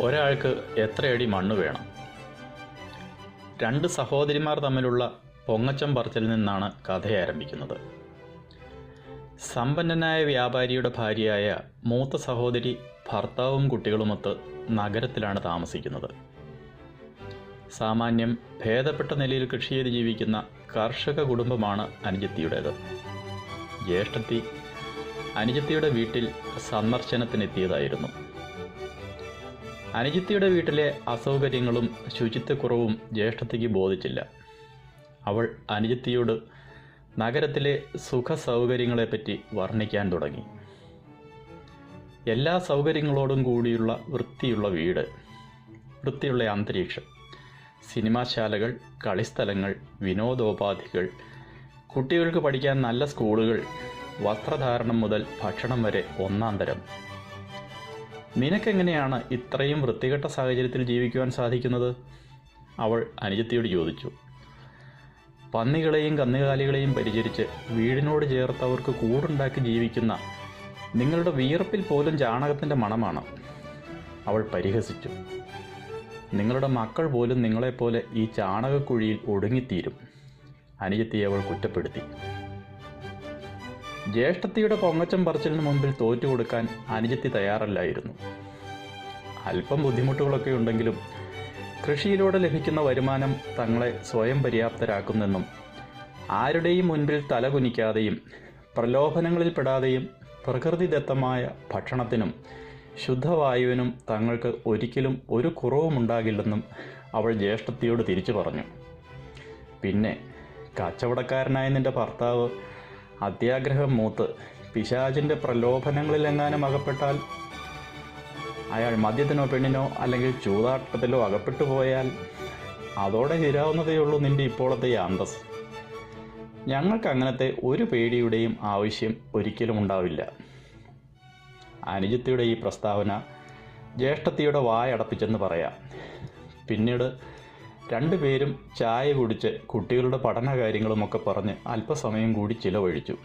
ഒരാൾക്ക് എത്രയടി മണ്ണ് വേണം? രണ്ട് സഹോദരിമാർ തമ്മിലുള്ള പൊങ്ങച്ചം പറച്ചിൽ നിന്നാണ് കഥ ആരംഭിക്കുന്നത്. സമ്പന്നനായ വ്യാപാരിയുടെ ഭാര്യയായ മൂത്ത സഹോദരി ഭർത്താവും കുട്ടികളുമൊത്ത് നഗരത്തിലാണ് താമസിക്കുന്നത്. സാമാന്യം ഭേദപ്പെട്ട നിലയിൽ കൃഷി ചെയ്ത് ജീവിക്കുന്ന കർഷക കുടുംബമാണ് അനുജത്തിയുടേത്. ജ്യേഷ്ഠത്തി അനുജത്തിയുടെ വീട്ടിൽ സന്ദർശനത്തിനെത്തിയതായിരുന്നു. അനുജിത്തിയുടെ വീട്ടിലെ അസൗകര്യങ്ങളും ശുചിത്വക്കുറവും ജ്യേഷ്ഠത്തിക്ക് ബോധിച്ചില്ല. അവൾ അനുജിത്തിയോട് നഗരത്തിലെ സുഖ സൗകര്യങ്ങളെപ്പറ്റി വർണിക്കാൻ തുടങ്ങി. എല്ലാ സൗകര്യങ്ങളോടും കൂടിയുള്ള വൃത്തിയുള്ള വീട് വൃത്തിയുള്ള അന്തരീക്ഷം സിനിമാശാലകൾ കളിസ്ഥലങ്ങൾ വിനോദോപാധികൾ കുട്ടികൾക്ക് പഠിക്കാൻ നല്ല സ്കൂളുകൾ വസ്ത്രധാരണം മുതൽ ഭക്ഷണം വരെ ഒന്നാം തരം. നിനക്കെങ്ങനെയാണ് ഇത്രയും വൃത്തികെട്ട സാഹചര്യത്തിൽ ജീവിക്കുവാൻ സാധിക്കുന്നത്? അവൾ അനുജത്തിയോട് ചോദിച്ചു. പന്നികളെയും കന്നുകാലികളെയും പരിചരിച്ച് വീടിനോട് ചേർത്ത് അവർക്ക് കൂടുണ്ടാക്കി ജീവിക്കുന്ന നിങ്ങളുടെ വിയർപ്പിൽ പോലും ചാണകത്തിന്റെ മണമാണ്. അവൾ പരിഹസിച്ചു. നിങ്ങളുടെ മക്കൾ പോലും നിങ്ങളെപ്പോലെ ഈ ചാണകക്കുഴിയിൽ ഒടുങ്ങിത്തീരും. അനുജത്തിയെ അവൾ കുറ്റപ്പെടുത്തി. ജ്യേഷ്ഠത്തിയുടെ പൊങ്ങച്ചം പറച്ചിലിന് മുമ്പിൽ തോറ്റു കൊടുക്കാൻ അനുജത്തി തയ്യാറല്ലായിരുന്നു. അല്പം ബുദ്ധിമുട്ടുകളൊക്കെ ഉണ്ടെങ്കിലും കൃഷിയിലൂടെ ലഭിക്കുന്ന വരുമാനം തങ്ങളെ സ്വയം പര്യാപ്തരാക്കുന്നെന്നും ആരുടെയും മുൻപിൽ തലകുനിക്കാതെയും പ്രലോഭനങ്ങളിൽ പെടാതെയും പ്രകൃതിദത്തമായ ഭക്ഷണത്തിനും ശുദ്ധവായുവിനും തങ്ങൾക്ക് ഒരിക്കലും ഒരു കുറവുമുണ്ടാകില്ലെന്നും അവൾ ജ്യേഷ്ഠത്തിയോട് തിരിച്ചു പറഞ്ഞു. പിന്നെ കച്ചവടക്കാരനായ നിന്റെ ഭർത്താവ് അത്യാഗ്രഹം മൂത്ത്. പിശാചിന്റെ പ്രലോഭനങ്ങളിലെങ്ങാനും അകപ്പെട്ടാൽ അയാൾ മദ്യത്തിനോ പെണ്ണിനോ അല്ലെങ്കിൽ ചൂതാട്ടത്തിലോ അകപ്പെട്ടു പോയാൽ അതോടെ തീരാവുന്നതേയുള്ളൂ നിന്റെ ഇപ്പോഴത്തെ അന്തസ്. ഞങ്ങൾക്ക് അങ്ങനത്തെ ഒരു പേടിയുടെയും ആവശ്യം ഒരിക്കലും ഉണ്ടാവില്ല. അനുജത്തിയുടെ ഈ പ്രസ്താവന ജ്യേഷ്ഠത്തിയുടെ വായടപ്പിച്ചെന്ന് പറയാം. പിന്നീട് രണ്ടുപേരും ചായ കുടിച്ച് കുട്ടികളുടെ പഠന കാര്യങ്ങളുമൊക്കെ പറഞ്ഞ് അല്പസമയം കൂടി ചിലവഴിച്ചു.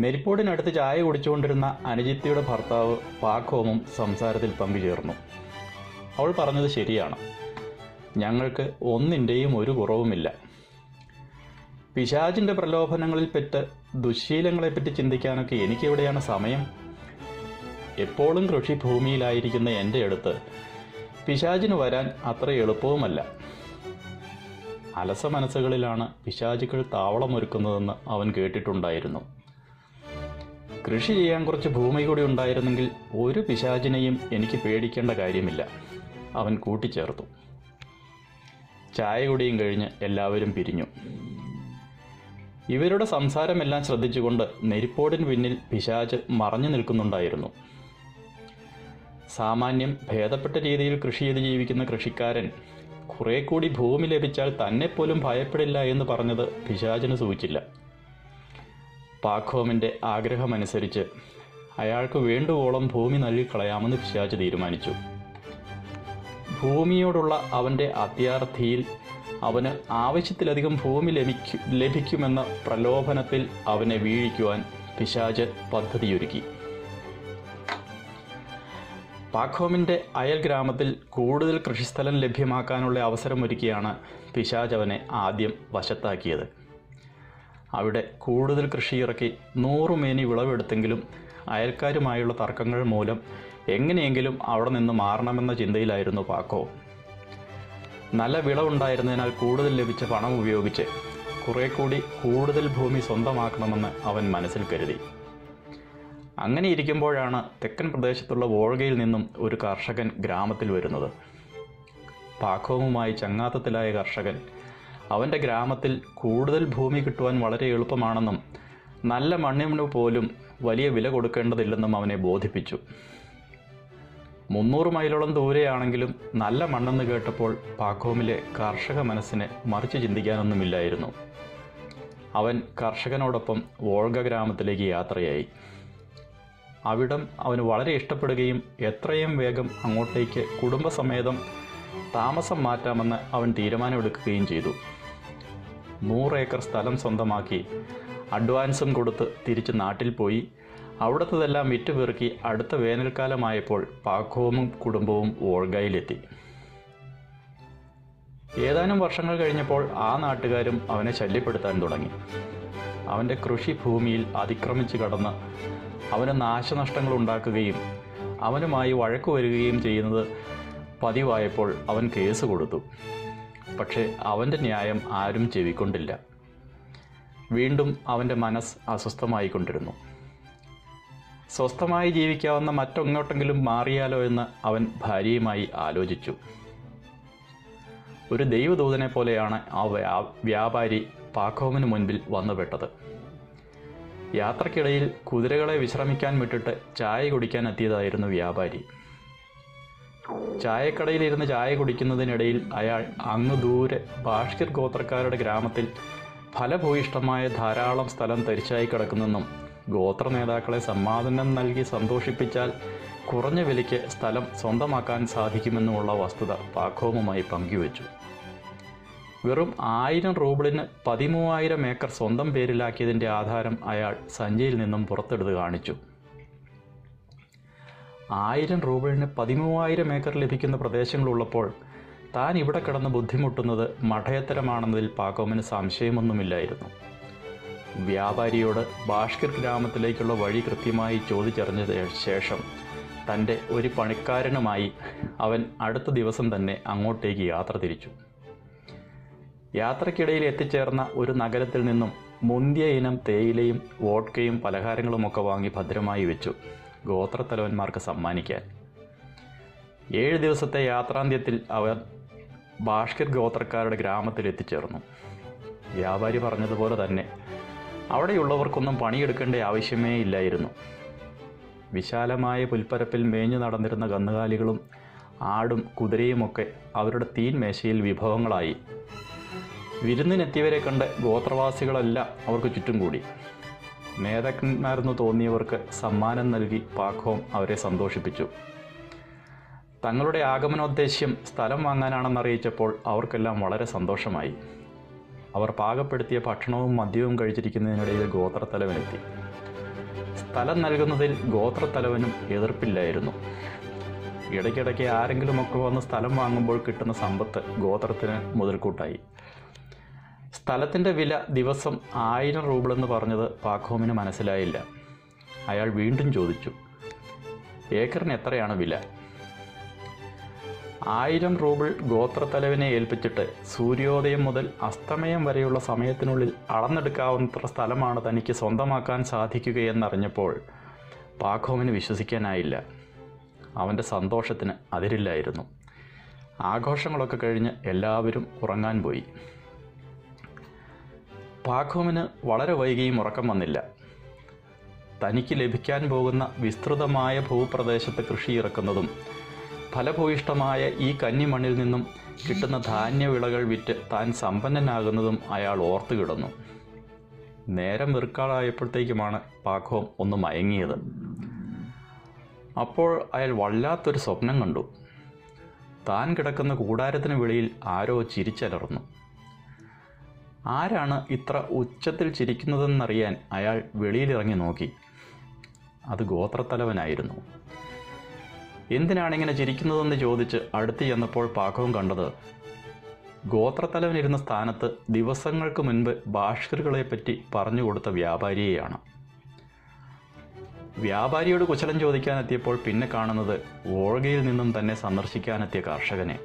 നെരിപ്പോടിനടുത്ത് ചായ കുടിച്ചുകൊണ്ടിരുന്ന അനുജിത്തിയുടെ ഭർത്താവ് പാക്കോമും സംസാരത്തിൽ പങ്കുചേർന്നു. അവൾ പറഞ്ഞത് ശരിയാണ്. ഞങ്ങൾക്ക് ഒന്നിന്റെയും ഒരു കുറവുമില്ല. പിശാചിന്റെ പ്രലോഭനങ്ങളിൽ പെട്ട് ദുശ്ശീലങ്ങളെപ്പറ്റി ചിന്തിക്കാനൊക്കെ എനിക്കെവിടെയാണ് സമയം? എപ്പോഴും കൃഷിഭൂമിയിലായിരിക്കുന്ന എന്റെ അടുത്ത് പിശാചിന് വരാൻ അത്ര എളുപ്പവുമല്ല. അലസ മനസ്സുകളിലാണ് പിശാചുക്കൾ താവളമൊരുക്കുന്നതെന്ന് അവൻ കേട്ടിട്ടുണ്ടായിരുന്നു. കൃഷി ചെയ്യാൻ കുറച്ച് ഭൂമി കൂടി ഉണ്ടായിരുന്നെങ്കിൽ ഒരു പിശാചിനെയും എനിക്ക് പേടിക്കേണ്ട കാര്യമില്ല. അവൻ കൂട്ടിച്ചേർത്തു. ചായ കുടിയും കഴിഞ്ഞ് എല്ലാവരും പിരിഞ്ഞു. ഇവരുടെ സംസാരമെല്ലാം ശ്രദ്ധിച്ചുകൊണ്ട് നെരിപ്പോടിന് പിന്നിൽ പിശാച് മറഞ്ഞു നിൽക്കുന്നുണ്ടായിരുന്നു. സാമാന്യം ഭേദപ്പെട്ട രീതിയിൽ കൃഷി ചെയ്ത് ജീവിക്കുന്ന കൃഷിക്കാരൻ കുറെ കൂടി ഭൂമി ലഭിച്ചാൽ തന്നെപ്പോലും ഭയപ്പെടില്ല എന്ന് പറഞ്ഞത് പിശാചിന് സൂചിച്ചില്ല. പാഖോമിന്റെ ആഗ്രഹമനുസരിച്ച് അയാൾക്ക് വേണ്ടുവോളം ഭൂമി നൽകിക്കളയാമെന്ന് പിശാച് തീരുമാനിച്ചു. ഭൂമിയോടുള്ള അവന്റെ അത്യാർത്ഥിയിൽ അവന് ആവശ്യത്തിലധികം ഭൂമി ലഭിക്കു ലഭിക്കുമെന്ന പ്രലോഭനത്തിൽ അവനെ വീഴിക്കുവാൻ പിശാച് പദ്ധതിയൊരുക്കി. പാഖോമിന്റെ അയൽ ഗ്രാമത്തിൽ കൂടുതൽ കൃഷിസ്ഥലം ലഭ്യമാക്കാനുള്ള അവസരമൊരുക്കിയാണ് പിശാജ് അവനെ ആദ്യം വശത്താക്കിയത്. അവിടെ കൂടുതൽ കൃഷിയിറക്കി നൂറുമേനി വിളവെടുത്തെങ്കിലും അയൽക്കാരുമായുള്ള തർക്കങ്ങൾ മൂലം എങ്ങനെയെങ്കിലും അവിടെ നിന്ന് മാറണമെന്ന ചിന്തയിലായിരുന്നു പാക്കോ നല്ല വിളവുണ്ടായിരുന്നതിനാൽ കൂടുതൽ ലഭിച്ച പണം ഉപയോഗിച്ച് കുറേ കൂടി കൂടുതൽ ഭൂമി സ്വന്തമാക്കണമെന്ന് അവൻ മനസ്സിൽ കരുതി. അങ്ങനെ ഇരിക്കുമ്പോഴാണ് തെക്കൻ പ്രദേശത്തുള്ള വോൾഗയിൽ നിന്നും ഒരു കർഷകൻ ഗ്രാമത്തിൽ വരുന്നത്. പാഖവുമായി ചങ്ങാത്തത്തിലായ കർഷകൻ അവന്റെ ഗ്രാമത്തിൽ കൂടുതൽ ഭൂമി കിട്ടുവാൻ വളരെ എളുപ്പമാണെന്നും നല്ല മണ്ണിന് പോലും വലിയ വില കൊടുക്കേണ്ടതില്ലെന്നും അവനെ ബോധിപ്പിച്ചു. മുന്നൂറ് മൈലോളം ദൂരെയാണെങ്കിലും നല്ല മണ്ണെന്ന് കേട്ടപ്പോൾ പാക്കോമിലെ കർഷക മനസ്സിനെ മറിച്ച് ചിന്തിക്കാനൊന്നുമില്ലായിരുന്നു. അവൻ കർഷകനോടൊപ്പം വോൾഗ ഗ്രാമത്തിലേക്ക് യാത്രയായി. അവിടം അവന് വളരെ ഇഷ്ടപ്പെടുകയും എത്രയും വേഗം അങ്ങോട്ടേക്ക് കുടുംബസമേതം താമസം മാറ്റാമെന്ന് അവൻ തീരുമാനമെടുക്കുകയും ചെയ്തു. നൂറ് ഏക്കർ സ്ഥലം സ്വന്തമാക്കി അഡ്വാൻസും കൊടുത്ത് തിരിച്ച് നാട്ടിൽ പോയി. അവിടത്തെല്ലാം വിറ്റുപെറുക്കി അടുത്ത വേനൽക്കാലമായപ്പോൾ പാഖോമും കുടുംബവും ഓൾഗയിലെത്തി ഏതാനും വർഷങ്ങൾ കഴിഞ്ഞപ്പോൾ ആ നാട്ടുകാരും അവനെ ശല്യപ്പെടുത്താൻ തുടങ്ങി. അവന്റെ കൃഷിഭൂമിയിൽ അതിക്രമിച്ചു കടന്ന് അവന് നാശനഷ്ടങ്ങൾ ഉണ്ടാക്കുകയും അവനുമായി വഴക്ക് വരികയും ചെയ്യുന്നത് പതിവായപ്പോൾ അവൻ കേസ് കൊടുത്തു. പക്ഷേ അവന്റെ ന്യായം ആരും ചെവിക്കൊണ്ടില്ല. വീണ്ടും അവന്റെ മനസ്സ് അസ്വസ്ഥമായിക്കൊണ്ടിരുന്നു. സ്വസ്ഥമായി ജീവിക്കാവുന്ന മറ്റൊങ്ങോട്ടെങ്കിലും മാറിയാലോ എന്ന് അവൻ ഭാര്യയുമായി ആലോചിച്ചു. ഒരു ദൈവദൂതനെ പോലെയാണ് ആ വ്യാപാരി പാക്കോമിന് മുൻപിൽ വന്നുപെട്ടത്. യാത്രക്കിടയിൽ കുതിരകളെ വിശ്രമിക്കാൻ വിട്ടിട്ട് ചായ കുടിക്കാൻ എത്തിയതായിരുന്നു വ്യാപാരി. ചായക്കടയിലിരുന്ന് ചായ കുടിക്കുന്നതിനിടയിൽ അയാൾ അങ്ങ് ദൂരെ ബാഷ്കിർ ഗോത്രക്കാരുടെ ഗ്രാമത്തിൽ ഫലഭൂയിഷ്ടമായ ധാരാളം സ്ഥലം തരിച്ചായി കിടക്കുന്നെന്നും ഗോത്ര നേതാക്കളെ സമ്മാനം നൽകി സന്തോഷിപ്പിച്ചാൽ കുറഞ്ഞ വിലയ്ക്ക് സ്ഥലം സ്വന്തമാക്കാൻ സാധിക്കുമെന്നുമുള്ള വസ്തുത പാക്കോമുമായി പങ്കുവച്ചു. വെറും ആയിരം റൂബിളിന് പതിമൂവായിരം ഏക്കർ സ്വന്തം പേരിലാക്കിയതിന്റെ ആധാരം അയാൾ സഞ്ജയിൽ നിന്നും പുറത്തെടുത്ത് കാണിച്ചു. ആയിരം റൂബിളിന് പതിമൂവായിരം ഏക്കർ ലഭിക്കുന്ന പ്രദേശങ്ങളുള്ളപ്പോൾ താൻ ഇവിടെ കിടന്ന് ബുദ്ധിമുട്ടുന്നത് മഠയത്തരമാണെന്നതിൽ പാക്കോമിന് സംശയമൊന്നുമില്ലായിരുന്നു. വ്യാപാരിയോട് ബാഷ്കിർ ഗ്രാമത്തിലേക്കുള്ള വഴി കൃത്യമായി ചോദിച്ചറിഞ്ഞ ശേഷം തന്റെ ഒരു പണിക്കാരനുമായി അവൻ അടുത്ത ദിവസം തന്നെ അങ്ങോട്ടേക്ക് യാത്ര തിരിച്ചു. യാത്രക്കിടയിൽ എത്തിച്ചേർന്ന ഒരു നഗരത്തിൽ നിന്നും മുന്തിയ ഇനം തേയിലയും വോഡ്കയും പലഹാരങ്ങളുമൊക്കെ വാങ്ങി ഭദ്രമായി വെച്ചു ഗോത്രത്തലവന്മാർക്ക് സമ്മാനിക്കാൻ. ഏഴ് ദിവസത്തെ യാത്രാന്ത്യത്തിൽ അവർ ബാഷ്കിർ ഗോത്രക്കാരുടെ ഗ്രാമത്തിൽ എത്തിച്ചേർന്നു. വ്യാപാരി പറഞ്ഞതുപോലെ തന്നെ അവിടെയുള്ളവർക്കൊന്നും പണിയെടുക്കേണ്ട ആവശ്യമേ ഇല്ലായിരുന്നു. വിശാലമായ പുൽപ്പരപ്പിൽ മേഞ്ഞു നടന്നിരുന്ന കന്നുകാലികളും ആടും കുതിരയുമൊക്കെ അവരുടെ തീൻമേശയിൽ വിഭവങ്ങളായി. വിരുന്നിനെത്തിയവരെ കണ്ട് ഗോത്രവാസികളെല്ലാം അവർക്ക് ചുറ്റും കൂടി. നേതാക്കന്മാരെന്ന് തോന്നിയവർക്ക് സമ്മാനം നൽകി പാഖോം അവരെ സന്തോഷിപ്പിച്ചു. തങ്ങളുടെ ആഗമനോദ്ദേശ്യം സ്ഥലം വാങ്ങാനാണെന്നറിയിച്ചപ്പോൾ അവർക്കെല്ലാം വളരെ സന്തോഷമായി. അവർ പാകപ്പെടുത്തിയ ഭക്ഷണവും മദ്യവും കഴിച്ചിരിക്കുന്നതിനിടയിൽ ഗോത്രത്തലവനെത്തി. സ്ഥലം നൽകുന്നതിൽ ഗോത്രത്തലവനും എതിർപ്പില്ലായിരുന്നു. ഇടയ്ക്കിടയ്ക്ക് ആരെങ്കിലുമൊക്കെ വന്ന് സ്ഥലം വാങ്ങുമ്പോൾ കിട്ടുന്ന സമ്പത്ത് ഗോത്രത്തിന് മുതൽക്കൂട്ടായി. സ്ഥലത്തിന്റെ വില ദിവസം ആയിരം റൂബിളെന്ന് പറഞ്ഞത് പാഖോമിന് മനസ്സിലായില്ല. അയാൾ വീണ്ടും ചോദിച്ചു ഏക്കറിന് എത്രയാണ് വില? ആയിരം റൂബിൾ ഗോത്രത്തലവിനെ ഏൽപ്പിച്ചിട്ട് സൂര്യോദയം മുതൽ അസ്തമയം വരെയുള്ള സമയത്തിനുള്ളിൽ അളന്നെടുക്കാവുന്നത്ര സ്ഥലമാണ് തനിക്ക് സ്വന്തമാക്കാൻ സാധിക്കുകയെന്നറിഞ്ഞപ്പോൾ പാഖോമിന് വിശ്വസിക്കാനായില്ല. അവന്റെ സന്തോഷത്തിന് അതിരില്ലായിരുന്നു. ആഘോഷങ്ങളൊക്കെ കഴിഞ്ഞ് എല്ലാവരും ഉറങ്ങാൻ പോയി. പാഖോമിന് വളരെ വൈകിയും ഉറക്കം വന്നില്ല. തനിക്ക് ലഭിക്കാൻ പോകുന്ന വിസ്തൃതമായ ഭൂപ്രദേശത്ത് കൃഷി ഇറക്കുന്നതും ഫലഭൂയിഷ്ടമായ ഈ കന്നിമണ്ണിൽ നിന്നും കിട്ടുന്ന ധാന്യവിളകൾ വിറ്റ് താൻ സമ്പന്നനാകുന്നതും അയാൾ ഓർത്തു കിടന്നു. നേരം വെറുക്കാളായപ്പോഴത്തേക്കുമാണ് പാഖോം ഒന്ന് മയങ്ങിയത്. അപ്പോൾ അയാൾ വല്ലാത്തൊരു സ്വപ്നം കണ്ടു. താൻ കിടക്കുന്ന കൂടാരത്തിന് വെളിയിൽ ആരോ ചിരിച്ചലർന്നു. ആരാണ് ഇത്ര ഉച്ചത്തിൽ ചിരിക്കുന്നതെന്നറിയാൻ അയാൾ വെളിയിലിറങ്ങി നോക്കി. അത് ഗോത്രത്തലവനായിരുന്നു. എന്തിനാണിങ്ങനെ ചിരിക്കുന്നതെന്ന് ചോദിച്ച് അടുത്ത് ചെന്നപ്പോൾ പാകവും കണ്ടത് ഗോത്രത്തലവനിരുന്ന സ്ഥാനത്ത് ദിവസങ്ങൾക്ക് മുൻപ് ഭാഷ്കറുകളെപ്പറ്റി പറഞ്ഞു കൊടുത്ത വ്യാപാരിയെയാണ്. വ്യാപാരിയോട് കുശലം ചോദിക്കാനെത്തിയപ്പോൾ പിന്നെ കാണുന്നത് ഓൾഗയിൽ നിന്നും തന്നെ സന്ദർശിക്കാനെത്തിയ കർഷകനെ.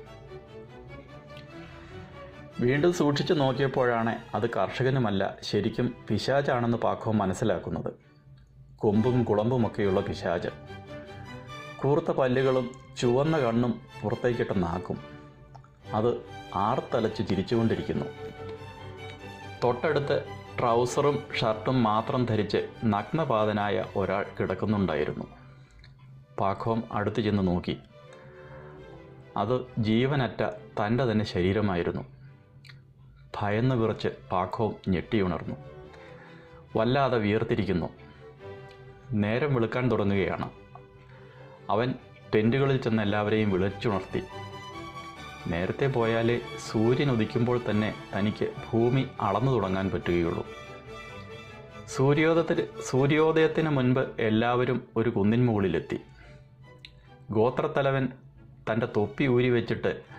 വീണ്ടും സൂക്ഷിച്ചു നോക്കിയപ്പോഴാണ് അത് കർഷകനുമല്ല ശരിക്കും പിശാചാണെന്ന് പാക്കോ മനസ്സിലാക്കുന്നത്. കൊമ്പും കുളമ്പുമൊക്കെയുള്ള പിശാച്. കൂർത്ത പല്ലുകളും ചുവന്ന കണ്ണും പുറത്തേക്കിട്ട നാക്കും. അത് ആർത്തലച്ച് ചിരിച്ചുകൊണ്ടിരിക്കുന്നു. തൊട്ടടുത്ത് ട്രൗസറും ഷർട്ടും മാത്രം ധരിച്ച് നഗ്നപാതനായ ഒരാൾ കിടക്കുന്നുണ്ടായിരുന്നു. പാഖോം അടുത്തു ചെന്ന് നോക്കി. അത് ജീവനറ്റ തന്റെ തന്നെ ശരീരമായിരുന്നു. ഭയന്ന് വിറച്ച് പാഖോം ഞെട്ടിയുണർന്നു വല്ലാതെ വിയർത്തിരിക്കുന്നു. നേരം വെളുക്കാൻ തുടങ്ങുകയാണ്. അവൻ ടെന്റുകളിൽ ചെന്ന് എല്ലാവരെയും വിളിച്ചുണർത്തി. നേരത്തെ പോയാലേ സൂര്യൻ ഉദിക്കുമ്പോൾ തന്നെ തനിക്ക് ഭൂമി അളന്നു തുടങ്ങാൻ പറ്റുകയുള്ളൂ. സൂര്യോദയത്തിന് സൂര്യോദയത്തിന് മുൻപ് എല്ലാവരും ഒരു കുന്നിൻ മുകളിലെത്തി. ഗോത്രത്തലവൻ തന്റെ തൊപ്പി ഊരി വെച്ചിട്ട്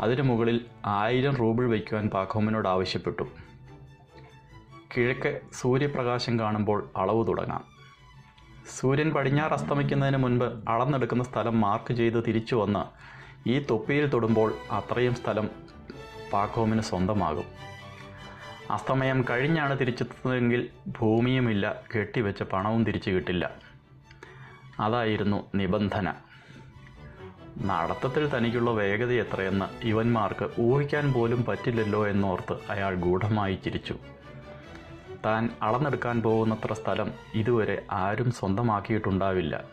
അതിനു മുകളിൽ ആയിരം റൂബിൾ വയ്ക്കുവാൻ പാഖോമിനോട് ആവശ്യപ്പെട്ടു. കിഴക്ക് സൂര്യപ്രകാശം കാണുമ്പോൾ അളവ് തുടങ്ങാം. സൂര്യൻ പടിഞ്ഞാറ് അസ്തമിക്കുന്നതിന് മുൻപ് അളന്നെടുക്കുന്ന സ്ഥലം മാർക്ക് ചെയ്ത് തിരിച്ചു വന്ന് ഈ തൊപ്പിയിൽ തൊടുമ്പോൾ അത്രയും സ്ഥലം പാക്കോമിന് സ്വന്തമാകും. അസ്തമയം കഴിഞ്ഞാണ് തിരിച്ചെത്തുന്നതെങ്കിൽ ഭൂമിയുമില്ല കെട്ടിവെച്ച പണവും തിരിച്ചു കിട്ടില്ല. അതായിരുന്നു നിബന്ധന. നടത്തത്തിൽ തനിക്കുള്ള വേഗത എത്രയെന്ന് ഇവന്മാർക്ക് ഊഹിക്കാൻ പോലും പറ്റില്ലല്ലോ എന്നോർത്ത് അയാൾ ഗൂഢമായി ചിരിച്ചു. താൻ അളന്നെടുക്കാൻ പോകുന്നത്ര സ്ഥലം ഇതുവരെ ആരും സ്വന്തമാക്കിയിട്ടുണ്ടാവില്ല.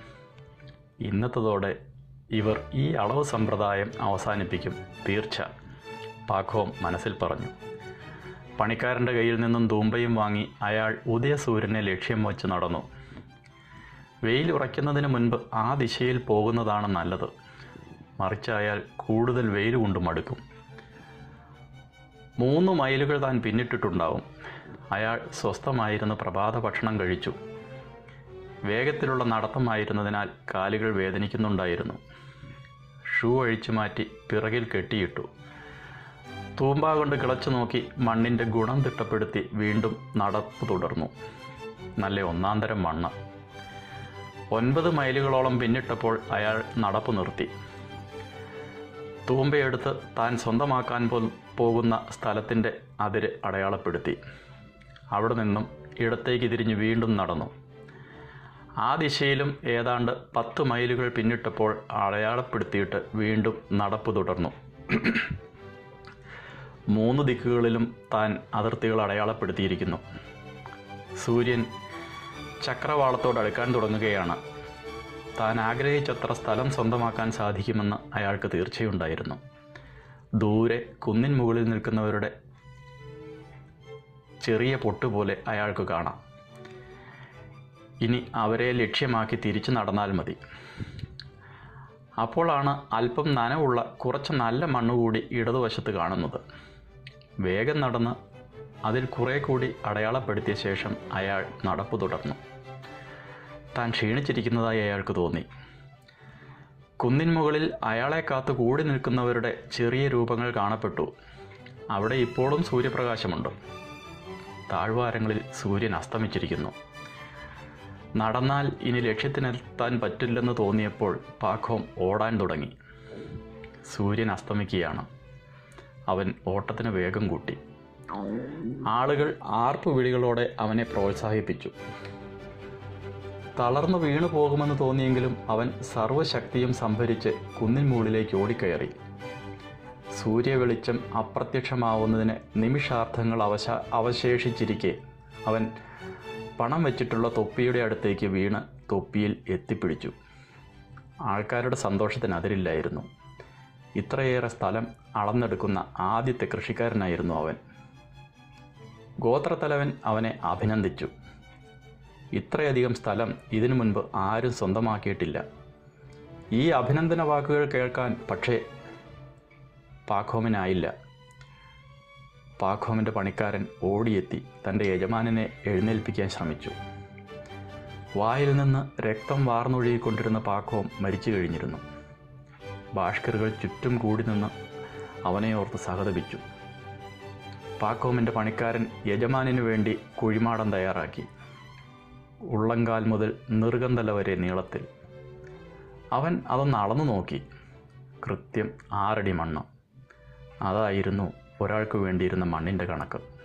ഇന്നത്തതോടെ ഇവർ ഈ അളവ് സമ്പ്രദായം അവസാനിപ്പിക്കും തീർച്ച പാഖോം മനസ്സിൽ പറഞ്ഞു. പണിക്കാരന്റെ കയ്യിൽ നിന്നും തൂമ്പയും വാങ്ങി അയാൾ ഉദയസൂര്യനെ ലക്ഷ്യം വച്ച് നടന്നു. വെയിൽ ഉറയ്ക്കുന്നതിന് മുൻപ് ആ ദിശയിൽ പോകുന്നതാണ് നല്ലത്. മറിച്ച് അയാൾ കൂടുതൽ വെയിൽ കൊണ്ട് മടുക്കും. മൂന്ന് മൈലുകൾ താൻ പിന്നിട്ടിട്ടുണ്ടാവും. അയാൾ സ്വസ്ഥമായിരുന്ന പ്രഭാത ഭക്ഷണം കഴിച്ചു. വേഗത്തിലുള്ള നടത്തമായിരുന്നതിനാൽ കാലുകൾ വേദനിക്കുന്നുണ്ടായിരുന്നു. ഷൂ അഴിച്ചു മാറ്റി പിറകിൽ കെട്ടിയിട്ടു. തൂമ്പ കൊണ്ട് കിളച്ചു നോക്കി മണ്ണിന്റെ ഗുണം തിട്ടപ്പെടുത്തി വീണ്ടും നടപ്പ് തുടർന്നു. നല്ല ഒന്നാന്തരം മണ്ണ്. ഒൻപത് മൈലുകളോളം പിന്നിട്ടപ്പോൾ അയാൾ നടപ്പ് നിർത്തി. തൂമ്പയെടുത്ത് താൻ സ്വന്തമാക്കാൻ പോകുന്ന സ്ഥലത്തിന്റെ അതിര് അടയാളപ്പെടുത്തി. അവിടെ നിന്നും ഇടത്തേക്ക് തിരിഞ്ഞ് വീണ്ടും നടന്നു. ആ ദിശയിലും ഏതാണ്ട് പത്ത് മൈലുകൾ പിന്നിട്ടപ്പോൾ അടയാളപ്പെടുത്തിയിട്ട് വീണ്ടും നടപ്പ് തുടർന്നു. മൂന്ന് ദിക്കുകളിലും താൻ അതിർത്തികൾ അടയാളപ്പെടുത്തിയിരിക്കുന്നു. സൂര്യൻ ചക്രവാളത്തോട് അടുക്കാൻ തുടങ്ങുകയാണ്. താൻ ആഗ്രഹിച്ചത്ര സ്ഥലം സ്വന്തമാക്കാൻ സാധിക്കുമെന്ന് അയാൾക്ക് തീർച്ചയുണ്ടായിരുന്നു. ദൂരെ കുന്നിൻ മുകളിൽ നിൽക്കുന്നവരുടെ ചെറിയ പൊട്ടുപോലെ അയാൾക്ക് കാണാം. ഇനി അവരെ ലക്ഷ്യമാക്കി തിരിച്ചു നടന്നാൽ മതി. അപ്പോഴാണ് അല്പം നനവുള്ള കുറച്ച് നല്ല മണ്ണ് കൂടി ഇടതുവശത്ത് കാണുന്നത്. വേഗം നടന്ന് അതിൽ കുറേ കൂടി അടയാളപ്പെടുത്തിയ ശേഷം അയാൾ നടപ്പ് തുടർന്നു. താൻ ക്ഷീണിച്ചിരിക്കുന്നതായി അയാൾക്ക് തോന്നി. കുന്നിൻ മുകളിൽ അയാളെ കാത്തു കൂടി നിൽക്കുന്നവരുടെ ചെറിയ രൂപങ്ങൾ കാണപ്പെട്ടു. അവിടെ ഇപ്പോഴും സൂര്യപ്രകാശമുണ്ട്. താഴ്വാരങ്ങളിൽ സൂര്യൻ അസ്തമിച്ചിരിക്കുന്നു. നടന്നാൽ ഇനി ലക്ഷ്യത്തിനെത്താൻ പറ്റില്ലെന്ന് തോന്നിയപ്പോൾ പാഖോം ഓടാൻ തുടങ്ങി. സൂര്യൻ അസ്തമിക്കുകയാണ്. അവൻ ഓട്ടത്തിന് വേഗം കൂട്ടി. ആളുകൾ ആർപ്പ് വിളികളോടെ അവനെ പ്രോത്സാഹിപ്പിച്ചു. തളർന്നു വീണു പോകുമെന്ന് തോന്നിയെങ്കിലും അവൻ സർവശക്തിയും സംഭരിച്ച് കുന്നിൻ മുകളിലേക്ക് ഓടിക്കയറി. സൂര്യവെളിച്ചം അപ്രത്യക്ഷമാവുന്നതിന് നിമിഷാർത്ഥങ്ങൾ അവശ അവശേഷിച്ചിരിക്കെ അവൻ പണം വെച്ചിട്ടുള്ള തൊപ്പിയുടെ അടുത്തേക്ക് വീണ് തൊപ്പിയിൽ എത്തിപ്പിടിച്ചു. ആൾക്കാരുടെ സന്തോഷത്തിന് അതിരില്ലായിരുന്നു. ഇത്രയേറെ സ്ഥലം അളന്നെടുക്കുന്ന ആദ്യത്തെ കൃഷിക്കാരനായിരുന്നു അവൻ. ഗോത്രത്തലവൻ അവനെ അഭിനന്ദിച്ചു. ഇത്രയധികം സ്ഥലം ഇതിനു മുൻപ് ആരും സ്വന്തമാക്കിയിട്ടില്ല. ഈ അഭിനന്ദന വാക്കുകൾ കേൾക്കാൻ പക്ഷേ പാഖോമിനായില്ല പാഖോമിന്റെ പണിക്കാരൻ ഓടിയെത്തി തന്റെ യജമാനനെ എഴുന്നേൽപ്പിക്കാൻ ശ്രമിച്ചു. വായിൽ നിന്ന് രക്തം വാർന്നൊഴുകിക്കൊണ്ടിരുന്ന പാഖോം മരിച്ചു കഴിഞ്ഞിരുന്നു. ഭാഷ്കറുകൾ ചുറ്റും കൂടി നിന്ന് അവനെ ഓർത്ത് സഹതപിച്ചു. പാക്കോമിന്റെ പണിക്കാരൻ യജമാനിനു വേണ്ടി കുഴിമാടം തയ്യാറാക്കി. ഉള്ളങ്കാൽ മുതൽ നിർഗന്ധല വരെ നീളത്തിൽ. അവൻ അതൊന്ന് അളന്നു നോക്കി. കൃത്യം ആറടി മണ്ണ്. അതായിരുന്നു ഒരാൾക്ക് വേണ്ടിയിരുന്ന മണ്ണിന്റെ കണക്ക്.